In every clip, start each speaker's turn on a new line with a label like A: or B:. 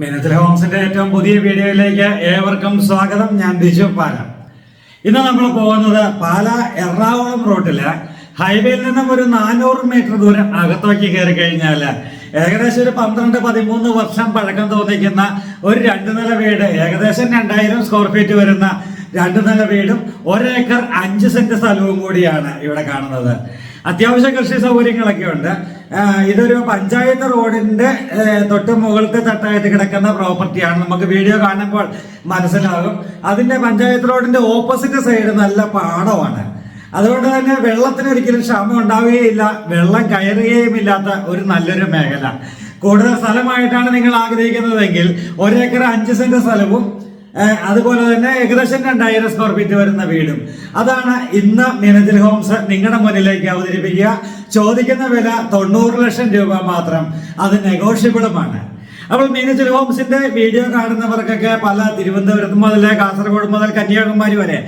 A: മീനത്തിൽ ഹോംസിന്റെ ഏറ്റവും പുതിയ വീഡിയോയിലേക്ക് ഏവർക്കും സ്വാഗതം. ഞാൻ ബിജു പാല. ഇന്ന് നമ്മൾ പോകുന്നത് പാല എറണാകുളം റൂട്ടിൽ. ഹൈവേയിൽ നിന്നും ഒരു നാനൂറ് മീറ്റർ ദൂരം അകത്തേക്ക് കയറി കഴിഞ്ഞാൽ ഏകദേശം ഒരു പന്ത്രണ്ട് പതിമൂന്ന് വർഷം പഴക്കം തോന്നിക്കുന്ന ഒരു രണ്ട് നില വീട് ഏകദേശം രണ്ടായിരം സ്ക്വയർ ഫീറ്റ് വരുന്ന രണ്ട് നില വീടും ഒരേക്കർ അഞ്ച് സെന്റ് സ്ഥലവും കൂടിയാണ് ഇവിടെ കാണുന്നത്. അത്യാവശ്യ കൃഷി സൗകര്യങ്ങളൊക്കെ ഉണ്ട്. ഇതൊരു പഞ്ചായത്ത് റോഡിന്റെ തൊട്ട് മുകളിലത്തെ തട്ടായിട്ട് കിടക്കുന്ന പ്രോപ്പർട്ടിയാണ്. നമുക്ക് വീഡിയോ കാണുമ്പോൾ മനസ്സിലാകും. അതിന്റെ പഞ്ചായത്ത് റോഡിന്റെ ഓപ്പോസിറ്റ് സൈഡ് നല്ല പാടമാണ്. അതുകൊണ്ട് തന്നെ വെള്ളത്തിന് ഒരിക്കലും ക്ഷാമം ഉണ്ടാവുകയില്ല. വെള്ളം കയറുകയും ഇല്ലാത്ത ഒരു നല്ലൊരു മേഖല. കൂടുതൽ സ്ഥലമായിട്ടാണ് നിങ്ങൾ ആഗ്രഹിക്കുന്നതെങ്കിൽ ഒരേക്കർ അഞ്ച് സെന്റ് സ്ഥലവും അതുപോലെ തന്നെ ഏകദേശം രണ്ടായിരം സ്ക്വയർ ഫീറ്റ് വരുന്ന വീടും. അതാണ് ഇന്ന് മിനജിൽ ഹോംസ് നിങ്ങളുടെ മുന്നിലേക്ക് അവതരിപ്പിക്കുക. ചോദിക്കുന്ന വില തൊണ്ണൂറ് ലക്ഷം രൂപ മാത്രം. അത് നെഗോഷ്യബിളുമാണ്. അപ്പോൾ മീനച്ചൽ ഹോംസിന്റെ വീഡിയോ കാണുന്നവർക്കൊക്കെ പല തിരുവനന്തപുരത്ത് മുതൽ കാസർഗോഡ് മുതൽ കന്യാകുമാരി വരെ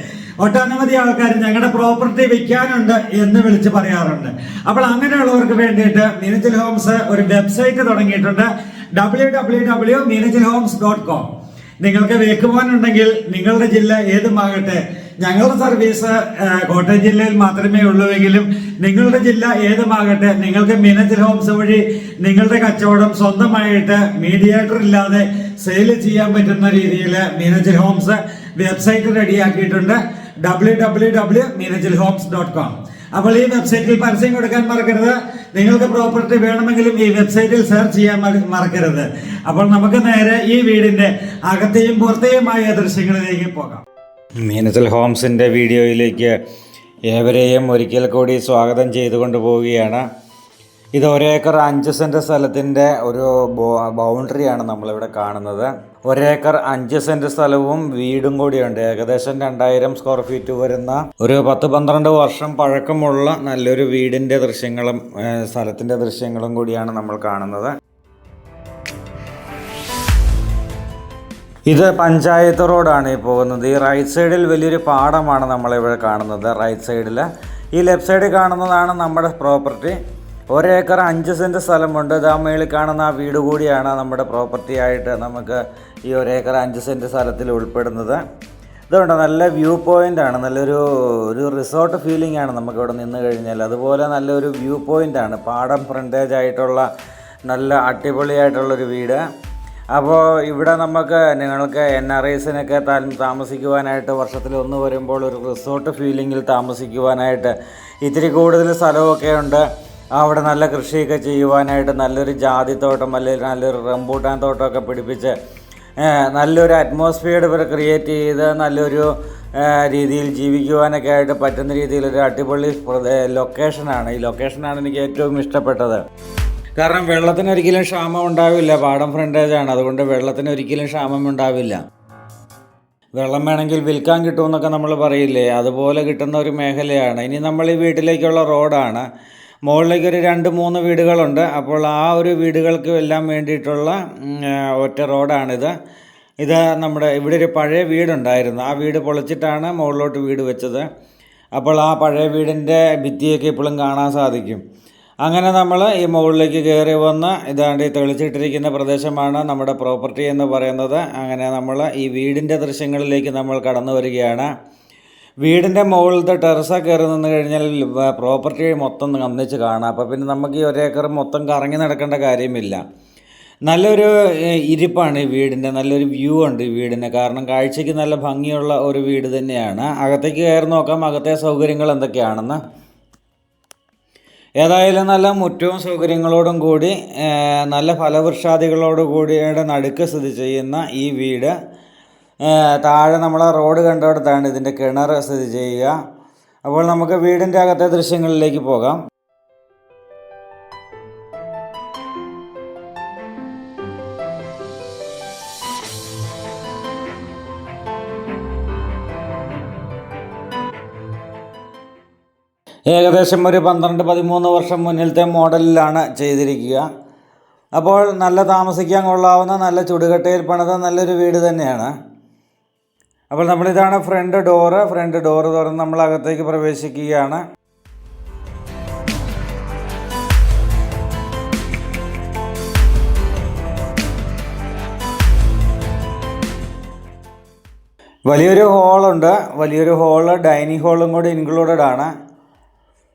A: ഒട്ടനവധി ആൾക്കാർ ഞങ്ങളുടെ പ്രോപ്പർട്ടി വിൽക്കാനുണ്ട് എന്ന് വിളിച്ച് പറയാറുണ്ട്. അപ്പോൾ അങ്ങനെയുള്ളവർക്ക് വേണ്ടിയിട്ട് മീനച്ചൽ ഹോംസ് ഒരു വെബ്സൈറ്റ് തുടങ്ങിയിട്ടുണ്ട്. W W W Meenachil homes dot com. നിങ്ങൾക്ക് വേക്കുവാനുണ്ടെങ്കിൽ നിങ്ങളുടെ ജില്ല ഏതുമാകട്ടെ ഞങ്ങളുടെ സർവീസ് കോട്ടയം ജില്ലയിൽ മാത്രമേ ഉള്ളൂവെങ്കിലും നിങ്ങളുടെ ജില്ല ഏതുമാകട്ടെ നിങ്ങൾക്ക് മിനജിൽ ഹോംസ് വഴി നിങ്ങളുടെ കച്ചവടം സ്വന്തമായിട്ട് മീഡിയേറ്റർ ഇല്ലാതെ സെയിൽ ചെയ്യാൻ പറ്റുന്ന രീതിയിൽ മീനജിൽ ഹോംസ് വെബ്സൈറ്റ് റെഡിയാക്കിയിട്ടുണ്ട്. W W W Meenachil homes dot com അപ്പോൾ ഈ വെബ്സൈറ്റിൽ പരസ്യം കൊടുക്കാൻ മറക്കരുത്. നിങ്ങൾക്ക് പ്രോപ്പർട്ടി വേണമെങ്കിലും ഈ വെബ്സൈറ്റിൽ സെർച്ച് ചെയ്യാൻ മറക്കരുത്. അപ്പോൾ നമുക്ക് നേരെ ഈ വീടിന്റെ അകത്തെയും പുറത്തെയുമായ ദൃശ്യങ്ങളിലേക്ക് പോകാം. മീനച്ചൽ ഹോംസിന്റെ വീഡിയോയിലേക്ക് ഏവരെയും ഒരിക്കൽ കൂടി സ്വാഗതം ചെയ്തുകൊണ്ട് പോവുകയാണ്. ഇത് ഒരേക്കർ അഞ്ച് സെന്റ് സ്ഥലത്തിന്റെ ഒരു ബൗണ്ടറിയാണ് നമ്മളിവിടെ കാണുന്നത്. ഒരേക്കർ അഞ്ച് സെന്റ് സ്ഥലവും വീടും കൂടിയുണ്ട്. ഏകദേശം രണ്ടായിരം സ്ക്വയർ ഫീറ്റ് വരുന്ന ഒരു പത്ത് പന്ത്രണ്ട് വർഷം പഴക്കമുള്ള നല്ലൊരു വീടിന്റെ ദൃശ്യങ്ങളും സ്ഥലത്തിന്റെ ദൃശ്യങ്ങളും കൂടിയാണ് നമ്മൾ കാണുന്നത്. ഇത് പഞ്ചായത്ത് റോഡാണ് ഈ പോകുന്നത്. ഈ റൈറ്റ് സൈഡിൽ വലിയൊരു പാടമാണ് നമ്മളിവിടെ കാണുന്നത്. റൈറ്റ് സൈഡിൽ ഈ ലെഫ്റ്റ് സൈഡിൽ കാണുന്നതാണ് നമ്മുടെ പ്രോപ്പർട്ടി ഒരേക്കർ അഞ്ച് സെന്റ് സ്ഥലമുണ്ട്. ഇതാ മേളിൽ കാണുന്ന ആ വീട് കൂടിയാണ് നമ്മുടെ പ്രോപ്പർട്ടി ആയിട്ട് നമുക്ക് ഈ ഒരേക്കർ അഞ്ച് സെന്റ് സ്ഥലത്തിൽ ഉൾപ്പെടുന്നത്. ഇതുകൊണ്ട് നല്ല വ്യൂ പോയിന്റ് ആണ്. നല്ലൊരു ഒരു റിസോർട്ട് ഫീലിംഗ് ആണ് നമുക്ക് ഇവിടെ നിന്ന് കഴിഞ്ഞാൽ അതുപോലെ നല്ലൊരു വ്യൂ പോയിന്റ് ആണ്. പാടം ഫ്രണ്ടേജ് ആയിട്ടുള്ള നല്ല അടിപൊളിയായിട്ടുള്ളൊരു വീട്. അപ്പോൾ ഇവിടെ നമുക്ക് നിങ്ങൾക്ക് എൻ ആർ ഐസിനൊക്കെ താമസിക്കുവാനായിട്ട് വർഷത്തിൽ ഒന്ന് വരുമ്പോൾ ഒരു റിസോർട്ട് ഫീലിങ്ങിൽ താമസിക്കുവാനായിട്ട് ഇത്തിരി കൂടുതൽ സ്ഥലമൊക്കെ ഉണ്ട്. അവിടെ നല്ല കൃഷിയൊക്കെ ചെയ്യുവാനായിട്ട് നല്ലൊരു ജാതിത്തോട്ടം അല്ലെങ്കിൽ നല്ലൊരു റംബൂട്ടാൻ തോട്ടമൊക്കെ പിടിപ്പിച്ച് നല്ലൊരു അറ്റ്മോസ്ഫിയർ ഇവർ ക്രിയേറ്റ് ചെയ്ത് നല്ലൊരു രീതിയിൽ ജീവിക്കുവാനൊക്കെ ആയിട്ട് പറ്റുന്ന രീതിയിലൊരു അടിപൊളി ലൊക്കേഷനാണ് ഈ ലൊക്കേഷനാണ് എനിക്ക് ഏറ്റവും ഇഷ്ടപ്പെട്ടത്. കാരണം വെള്ളത്തിന് ഒരിക്കലും ക്ഷാമം ഉണ്ടാവില്ല. പാടം ഫ്രണ്ടേജ് ആണ്. അതുകൊണ്ട് വെള്ളത്തിന് ഒരിക്കലും ക്ഷാമം ഉണ്ടാവില്ല. വെള്ളം വേണമെങ്കിൽ വിൽക്കാൻ കിട്ടുമെന്നൊക്കെ നമ്മൾ പറയില്ലേ? അതുപോലെ കിട്ടുന്ന ഒരു മേഖലയാണ്. ഇനി നമ്മൾ ഈ വീട്ടിലേക്കുള്ള റോഡാണ്. മുകളിലേക്ക് ഒരു രണ്ട് മൂന്ന് വീടുകളുണ്ട്. അപ്പോൾ ആ ഒരു വീടുകൾക്ക് എല്ലാം വേണ്ടിയിട്ടുള്ള ഒറ്റ റോഡാണിത്. ഇത് നമ്മുടെ ഇവിടെ ഒരു പഴയ വീടുണ്ടായിരുന്നു. ആ വീട് പൊളിച്ചിട്ടാണ് മുകളിലോട്ട് വീട് വെച്ചത്. അപ്പോൾ ആ പഴയ വീടിന്റെ ഭിത്തിയൊക്കെ ഇപ്പോഴും കാണാൻ സാധിക്കും. അങ്ങനെ നമ്മൾ ഈ മുകളിലേക്ക് കയറി വന്ന് ഇതാണ്ട് ഈ തെളിച്ചിട്ടിരിക്കുന്ന പ്രദേശമാണ് നമ്മുടെ പ്രോപ്പർട്ടി എന്ന് പറയുന്നത്. അങ്ങനെ നമ്മൾ ഈ വീടിന്റെ ദൃശ്യങ്ങളിലേക്ക് നമ്മൾ കടന്നു വരികയാണ്. വീടിന്റെ മുകളിലത്തെ ടെറസ കയറി നിന്ന് കഴിഞ്ഞാൽ പ്രോപ്പർട്ടി മൊത്തം ഒന്നിച്ച് കാണാം. അപ്പോൾ പിന്നെ നമുക്ക് ഈ ഒരേക്കർ മൊത്തം കറങ്ങി നടക്കേണ്ട കാര്യമില്ല. നല്ലൊരു ഇരിപ്പാണ് ഈ വീടിന്റെ നല്ലൊരു വ്യൂ ഉണ്ട് ഈ വീടിന്. കാരണം കാഴ്ചയ്ക്ക് നല്ല ഭംഗിയുള്ള ഒരു വീട് തന്നെയാണ്. അകത്തേക്ക് കയറി നോക്കാം അകത്തെ സൗകര്യങ്ങൾ എന്തൊക്കെയാണെന്ന്. ഏതായാലും നല്ല മുറ്റവും സൗകര്യങ്ങളോടും കൂടി നല്ല ഫലവൃക്ഷാദികളോട് കൂടിയുടെ നടുക്ക് സ്ഥിതി ചെയ്യുന്ന ഈ വീട് താഴെ നമ്മളെ റോഡ് കണ്ടിടത്താണ് ഇതിന്റെ കിണർ സ്ഥിതി ചെയ്യുക. അപ്പോൾ നമുക്ക് വീടിന്റെ അകത്തെ ദൃശ്യങ്ങളിലേക്ക് പോകാം. ഏകദേശം ഒരു പന്ത്രണ്ട് പതിമൂന്ന് വർഷം മുന്നിലത്തെ മോഡലിലാണ് ചെയ്തിരിക്കുക. അപ്പോൾ നല്ല താമസിക്കാൻ കൊള്ളാവുന്ന നല്ല ചുടുകട്ടയിൽ പണിത നല്ലൊരു വീട് തന്നെയാണ്. അപ്പോൾ നമ്മളിതാണ് ഫ്രണ്ട് ഡോറ്. ഫ്രണ്ട് ഡോറ് തുറന്ന് നമ്മൾ അകത്തേക്ക് പ്രവേശിക്കുകയാണ്.
B: വലിയൊരു ഹോളുണ്ട്. വലിയൊരു ഹോൾ ഡൈനിങ് ഹോളും കൂടി ഇൻക്ലൂഡഡ് ആണ്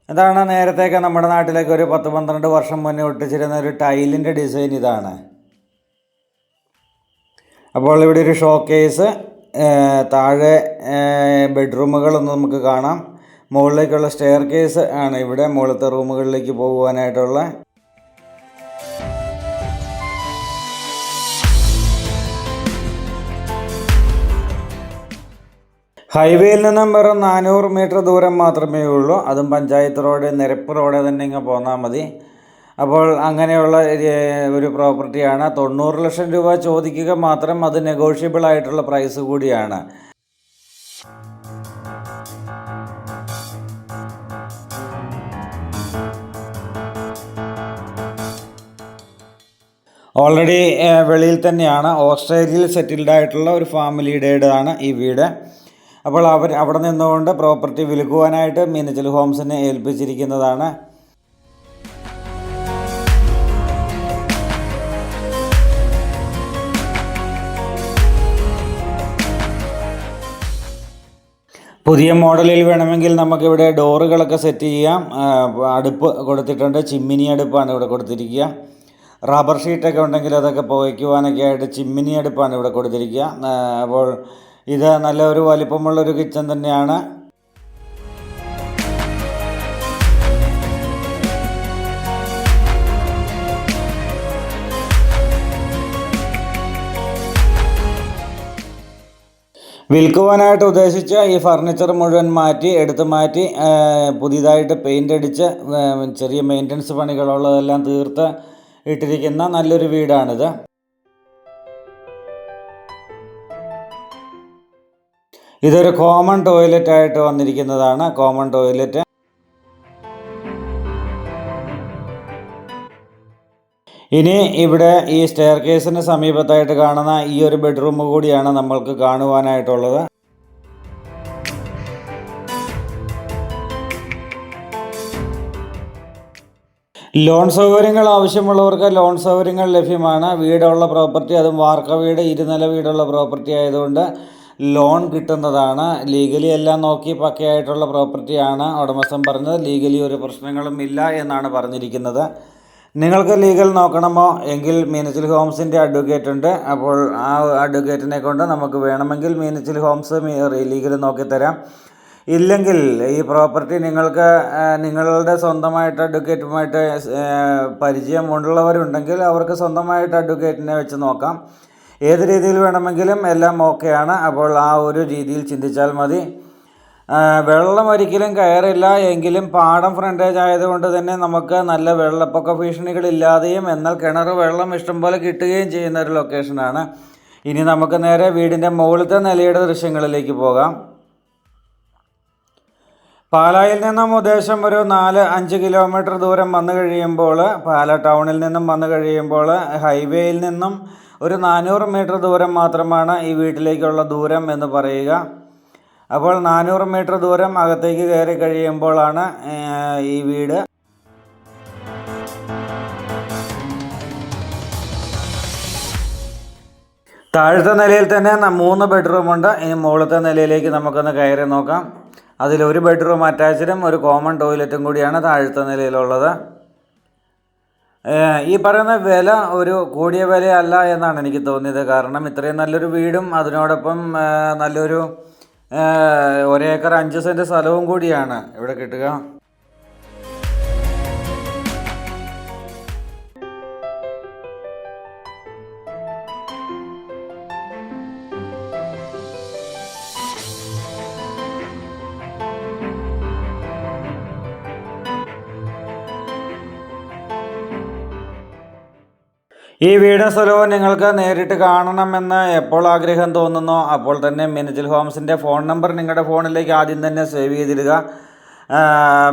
B: ഇതാണ് നേരത്തെയൊക്കെ നമ്മുടെ നാട്ടിലേക്ക് ഒരു പത്ത് പന്ത്രണ്ട് വർഷം മുന്നേ ഒട്ടിച്ചിരുന്ന ഒരു ടൈലിന്റെ ഡിസൈൻ ഇതാണ്. അപ്പോൾ ഇവിടെ ഒരു ഷോ കേസ് താഴെ ബെഡ്റൂമുകളൊന്നും നമുക്ക് കാണാം. മുകളിലേക്കുള്ള സ്റ്റെയർ കേസ് ആണ് ഇവിടെ മുകളിലത്തെ റൂമുകളിലേക്ക് പോകുവാനായിട്ടുള്ള ഹൈവേയിൽ നിന്നും വെറും നാനൂറ് മീറ്റർ ദൂരം മാത്രമേ ഉള്ളൂ. അതും പഞ്ചായത്ത് റോഡ് നിരപ്പ് റോഡ് തന്നെ ഇങ്ങ് പോന്നാൽ മതി. അപ്പോൾ അങ്ങനെയുള്ള ഒരു പ്രോപ്പർട്ടിയാണ്. തൊണ്ണൂറ് ലക്ഷം രൂപ ചോദിക്കുക മാത്രം അത് നെഗോഷ്യബിൾ ആയിട്ടുള്ള പ്രൈസ് കൂടിയാണ്. ഓൾറെഡി വെളിയിൽ തന്നെയാണ്. ഓസ്ട്രേലിയയിൽ സെറ്റിൽഡ് ആയിട്ടുള്ള ഒരു ഫാമിലിയുടേതാണ് ഈ വീട്. അപ്പോൾ അവർ അവിടെ നിന്നുകൊണ്ട് പ്രോപ്പർട്ടി വിൽക്കുവാനായിട്ട് മീനച്ചൽ ഹോംസിനെ ഏൽപ്പിച്ചിരിക്കുന്നതാണ്. പുതിയ മോഡലിൽ വേണമെങ്കിൽ നമുക്കിവിടെ ഡോറുകളൊക്കെ സെറ്റ് ചെയ്യാം. അടുപ്പ് കൊടുത്തിട്ടുണ്ട്. ചിമ്മിനി അടുപ്പാണ് ഇവിടെ കൊടുത്തിരിക്കുക. റബ്ബർ ഷീറ്റൊക്കെ ഉണ്ടെങ്കിൽ അതൊക്കെ പുകയ്ക്കുവാനൊക്കെ ആയിട്ട് ചിമ്മിനി അടുപ്പാണ് ഇവിടെ കൊടുത്തിരിക്കുക. അപ്പോൾ ഇത് നല്ല ഒരു വലിപ്പമുള്ളൊരു കിച്ചൺ തന്നെയാണ്. വിൽക്കുവാനായിട്ട് ഉദ്ദേശിച്ച ഈ ഫർണിച്ചർ മുഴുവൻ മാറ്റി എടുത്ത് മാറ്റി പുതിയതായിട്ട് പെയിന്റ് അടിച്ച് ചെറിയ മെയിന്റനൻസ് പണികളുള്ളതെല്ലാം തീർത്ത് ഇട്ടിരിക്കുന്ന നല്ലൊരു വീടാണിത്. ഇതൊരു കോമൺ ടോയ്ലറ്റ് ആയിട്ട് വന്നിരിക്കുന്നതാണ്. കോമൺ ടോയ്ലറ്റ് ഇനി ഇവിടെ ഈ സ്റ്റെയർ കേസിന് സമീപത്തായിട്ട് കാണുന്ന ഈ ഒരു ബെഡ്റൂം കൂടിയാണ് നമ്മൾക്ക് കാണുവാനായിട്ടുള്ളത്. ലോൺ സൗകര്യങ്ങൾ ആവശ്യമുള്ളവർക്ക് ലോൺ സൗകര്യങ്ങൾ ലഭ്യമാണ്. വീടുള്ള പ്രോപ്പർട്ടി അതും വാർക്ക വീട് ഇരുനില വീടുള്ള പ്രോപ്പർട്ടി ആയതുകൊണ്ട് ലോൺ കിട്ടുന്നതാണ്. ലീഗലി എല്ലാം നോക്കി പക്കയായിട്ടുള്ള പ്രോപ്പർട്ടിയാണ് ഉടമസ്ഥൻ പറഞ്ഞത് ലീഗലി ഒരു പ്രശ്നങ്ങളും ഇല്ല എന്നാണ് പറഞ്ഞിരിക്കുന്നത്. നിങ്ങൾക്ക് ലീഗൽ നോക്കണമോ? എങ്കിൽ മീനച്ചിൽ ഹോംസിന്റെ അഡ്വക്കേറ്റ് ഉണ്ട്. അപ്പോൾ ആ അഡ്വക്കേറ്റിനെ കൊണ്ട് നമുക്ക് വേണമെങ്കിൽ മീനച്ചിൽ ഹോംസ് ലീഗൽ നോക്കിത്തരാം ഇല്ലെങ്കിൽ ഈ പ്രോപ്പർട്ടി നിങ്ങൾക്ക് നിങ്ങളുടെ സ്വന്തമായിട്ട് അഡ്വക്കേറ്റുമായിട്ട് പരിചയം ഉള്ളവരുണ്ടെങ്കിൽ അവർക്ക് സ്വന്തമായിട്ട് അഡ്വക്കേറ്റിനെ വെച്ച് നോക്കാം. ഏത് രീതിയിൽ വേണമെങ്കിലും എല്ലാം ഓക്കെയാണ്. അപ്പോൾ ആ ഒരു രീതിയിൽ ചിന്തിച്ചാൽ മതി. വെള്ളം ഒരിക്കലും കയറില്ല. എങ്കിലും പാടം ഫ്രണ്ടേജ് ആയതുകൊണ്ട് തന്നെ നമുക്ക് നല്ല വെള്ളപ്പൊക്ക ഭീഷണികളില്ലാതെയും എന്നാൽ കിണർ വെള്ളം ഇഷ്ടംപോലെ കിട്ടുകയും ചെയ്യുന്ന ഒരു ലൊക്കേഷനാണ് ഇനി നമുക്ക് നേരെ വീടിന്റെ മുകളിലത്തെ നിലയുടെ ദൃശ്യങ്ങളിലേക്ക് പോകാം. പാലായിൽ നിന്നും ഉദ്ദേശം ഒരു നാല് അഞ്ച് കിലോമീറ്റർ ദൂരം വന്നു കഴിയുമ്പോൾ പാല ടൗണിൽ നിന്നും വന്നു കഴിയുമ്പോൾ ഹൈവേയിൽ നിന്നും ഒരു നാനൂറ് മീറ്റർ ദൂരം മാത്രമാണ് ഈ വീട്ടിലേക്കുള്ള ദൂരം എന്ന് പറയുക. അപ്പോൾ നാനൂറ് മീറ്റർ ദൂരം അകത്തേക്ക് കയറി കഴിയുമ്പോഴാണ് ഈ വീട്. താഴത്തെ നിലയിൽ തന്നെ മൂന്ന് ബെഡ്റൂമുണ്ട് ഇനി മുകളിലത്തെ നിലയിലേക്ക് നമുക്കൊന്ന് കയറി നോക്കാം. അതിലൊരു ബെഡ്റൂം അറ്റാച്ച്ഡും ഒരു കോമൺ ടോയ്ലറ്റും കൂടിയാണ് താഴത്തെ നിലയിലുള്ളത്. ഈ പറയുന്ന വില ഒരു കൂടിയ വിലയല്ല എന്നാണ് എനിക്ക് തോന്നിയത്. കാരണം ഇത്രയും നല്ലൊരു വീടും അതിനോടൊപ്പം നല്ലൊരു ഒരേക്കർ അഞ്ച് സെന്റ് സ്ഥലവും കൂടിയാണ് ഇവിടെ കിട്ടുക. ഈ വീടും സ്ഥലവും നിങ്ങൾക്ക് നേരിട്ട് കാണണമെന്ന് എപ്പോൾ ആഗ്രഹം തോന്നുന്നോ അപ്പോൾ തന്നെ മിനിച്ചൽ ഹോംസിന്റെ ഫോൺ നമ്പർ നിങ്ങളുടെ ഫോണിലേക്ക് ആദ്യം തന്നെ സേവ് ചെയ്തിടുക.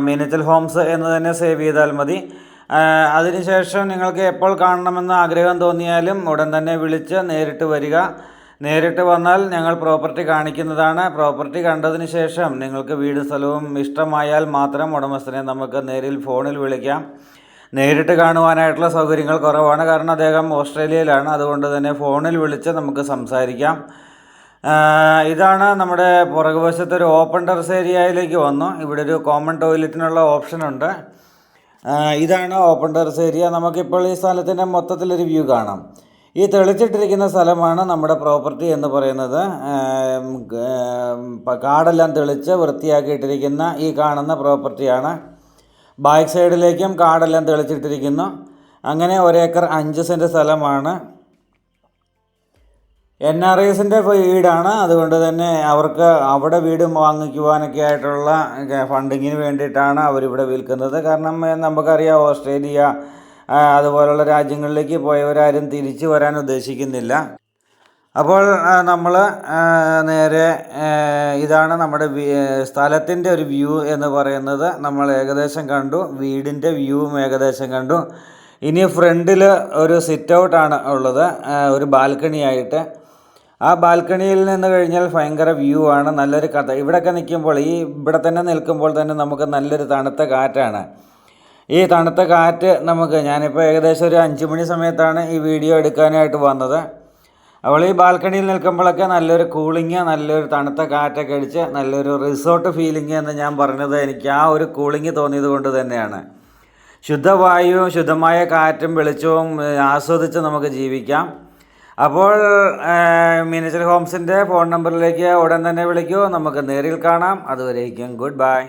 B: മിനിച്ചൽ ഹോംസ് എന്ന് തന്നെ സേവ് ചെയ്താൽ മതി. അതിനുശേഷം നിങ്ങൾക്ക് എപ്പോൾ കാണണമെന്ന് ആഗ്രഹം തോന്നിയാലും ഉടൻ തന്നെ വിളിച്ച് നേരിട്ട് വരിക. നേരിട്ട് വന്നാൽ ഞങ്ങൾ പ്രോപ്പർട്ടി കാണിക്കുന്നതാണ്. പ്രോപ്പർട്ടി കണ്ടതിന് ശേഷം നിങ്ങൾക്ക് വീടും സ്ഥലവും ഇഷ്ടമായാൽ മാത്രം ഉടമസ്ഥനെ നമുക്ക് നേരിൽ ഫോണിൽ വിളിക്കാം. നേരിട്ട് കാണുവാനായിട്ടുള്ള സൗകര്യങ്ങൾ കുറവാണ്. കാരണം അദ്ദേഹം ഓസ്ട്രേലിയയിലാണ്. അതുകൊണ്ട് തന്നെ ഫോണിൽ വിളിച്ച് നമുക്ക് സംസാരിക്കാം. ഇതാണ് നമ്മുടെ പുറകുവശത്ത് ഒരു ഓപ്പൺ ടെറസ് ഏരിയയിലേക്ക് വന്നു. ഇവിടെ ഒരു കോമൺ ടോയ്ലറ്റിനുള്ള ഓപ്ഷൻ ഉണ്ട്. ഇതാണ് ഓപ്പൺ ടെറസ് ഏരിയ നമുക്കിപ്പോൾ ഈ സ്ഥലത്തിന്റെ മൊത്തത്തിലൊരു വ്യൂ കാണാം. ഈ തെളിച്ചിട്ടിരിക്കുന്ന സ്ഥലമാണ് നമ്മുടെ പ്രോപ്പർട്ടി എന്ന് പറയുന്നത്. കാടെല്ലാം തെളിച്ച് വൃത്തിയാക്കിയിട്ടിരിക്കുന്ന ഈ കാണുന്ന പ്രോപ്പർട്ടിയാണ് ബാക്ക് സൈഡിലേക്കും കാടെല്ലാം തെളിച്ചിട്ടിരിക്കുന്നു. അങ്ങനെ ഒരേക്കർ അഞ്ച് സെന്റ് സ്ഥലമാണ്. എൻ ആർ ഐസിന്റെ വീടാണ്. അതുകൊണ്ട് തന്നെ അവർക്ക് അവിടെ വീട് വാങ്ങിക്കുവാനൊക്കെ ആയിട്ടുള്ള ഫണ്ടിങ്ങിന് വേണ്ടിയിട്ടാണ് അവരിവിടെ വിൽക്കുന്നത്. കാരണം നമുക്കറിയാം ഓസ്ട്രേലിയ അതുപോലുള്ള രാജ്യങ്ങളിലേക്ക് പോയവരാരും തിരിച്ചു വരാൻ ഉദ്ദേശിക്കുന്നില്ല. അപ്പോൾ നമ്മൾ നേരെ ഇതാണ് നമ്മുടെ സ്ഥലത്തിന്റെ ഒരു വ്യൂ എന്ന് പറയുന്നത്. നമ്മൾ ഏകദേശം കണ്ടു. വീടിന്റെ വ്യൂവും ഏകദേശം കണ്ടു. ഇനി ഫ്രണ്ടിൽ ഒരു സിറ്റ് ഔട്ടാണ് ഉള്ളത് ഒരു ബാൽക്കണി ആയിട്ട്. ആ ബാൽക്കണിയിൽ നിന്ന് കഴിഞ്ഞാൽ ഭയങ്കര വ്യൂ ആണ്. നല്ലൊരു കഥ. ഇവിടെയൊക്കെ നിൽക്കുമ്പോൾ ഈ ഇവിടെ തന്നെ നിൽക്കുമ്പോൾ തന്നെ നമുക്ക് നല്ലൊരു തണുത്ത കാറ്റാണ്. ഈ തണുത്ത കാറ്റ് നമുക്ക് ഞാനിപ്പോൾ ഏകദേശം ഒരു അഞ്ച് മണി സമയത്താണ് ഈ വീഡിയോ എടുക്കാനായിട്ട് വന്നത്. അപ്പോൾ ഈ ബാൽക്കണിയിൽ നിൽക്കുമ്പോഴൊക്കെ നല്ലൊരു കൂളിങ് നല്ലൊരു തണുത്ത കാറ്റൊക്കെ അടിച്ച് നല്ലൊരു റിസോർട്ട് ഫീലിംഗ് എന്ന് ഞാൻ പറഞ്ഞത് എനിക്ക് ആ ഒരു കൂളിങ് തോന്നിയത് കൊണ്ട് തന്നെയാണ്. ശുദ്ധവായുവും ശുദ്ധമായ കാറ്റും വെളിച്ചവും ആസ്വദിച്ച് നമുക്ക് ജീവിക്കാം. അപ്പോൾ മിനിച്ചർ ഹോംസിന്റെ ഫോൺ നമ്പറിലേക്ക് ഉടൻ തന്നെ വിളിക്കൂ. നമുക്ക് നേരിൽ കാണാം. അതുവരേക്കും ഗുഡ് ബൈ.